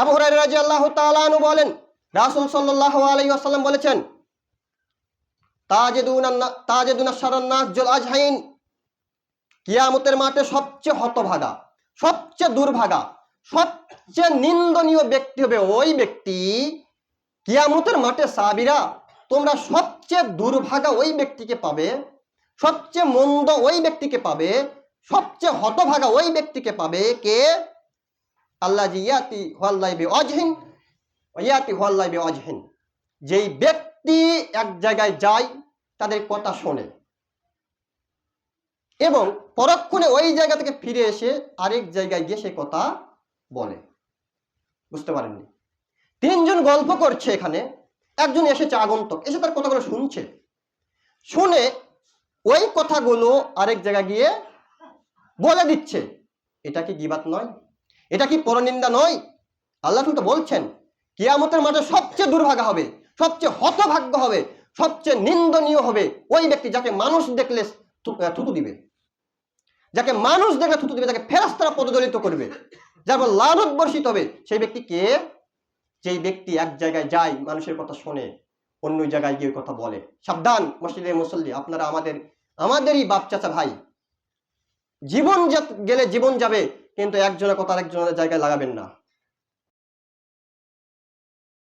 আবু হুরায়রা রাদিয়াল্লাহু তাআলা আনহু বলেন, রাসূল সাল্লাল্লাহু আলাইহি ওয়াসাল্লাম বলেছেন, তাজেদুনা তাজেদুনা শারান্নাস আজহাইন, কিয়ামতের মাঠে সবচেয়ে হতভাগা, সবচেয়ে দুর্ভাগা, সবচেয়ে নিন্দনীয় ব্যক্তি হবে ওই ব্যক্তি, কিয়ামতের মাঠে সাবিরা তোমরা সবচেয়ে দুর্ভাগা ওই ব্যক্তিকে পাবে, সবচেয়ে মন্দ ওই ব্যক্তিকে পাবে, সবচেয়ে হতভাগা ওই ব্যক্তিকে পাবে কে? অজহিন যেই ব্যক্তি এক জায়গায় যায়, তাদের কথা শোনে। এবং পরক্ষণে ওই জায়গা থেকে ফিরে এসে আরেক জায়গায় গিয়ে সে কথা বলে। বুঝতে পারেননি? তিনজন গল্প করছে এখানে। একজন এসেছে আগন্তক, এসে তার কথাগুলো শুনছে। শুনে ওই কথাগুলো আরেক জায়গায় গিয়ে বলে দিচ্ছে। এটা কি গিবাত নয়? এটা কি পরনিন্দা নয়? আল্লাহ তো বলছেন, কিয়ামতের মাঠে সবচেয়ে দুর্ভাগা হবে, সবচেয়ে হতভাগ্য হবে, সবচেয়ে নিন্দনীয় হবে ওই ব্যক্তি যাকে মানুষ দেখলে থুতু দিবে। যাকে মানুষ দেখলে থুতু দিবে, যাকে ফেরাস্তারা পদদলিত করবে, যার পর লানত বর্ষিত হবে, সেই ব্যক্তি কে? যেই ব্যক্তি এক জায়গায় যায়, মানুষের কথা শোনে, অন্য জায়গায় গিয়ে কথা বলে। সাবধান মসজিদের মুসল্লি, আপনারা আমাদের, আমাদেরই বাপ চাচা ভাই। জীবন গেলে জীবন যাবে কিন্তু একজনের কথা আরেকজনের জায়গায় লাগাবেন না।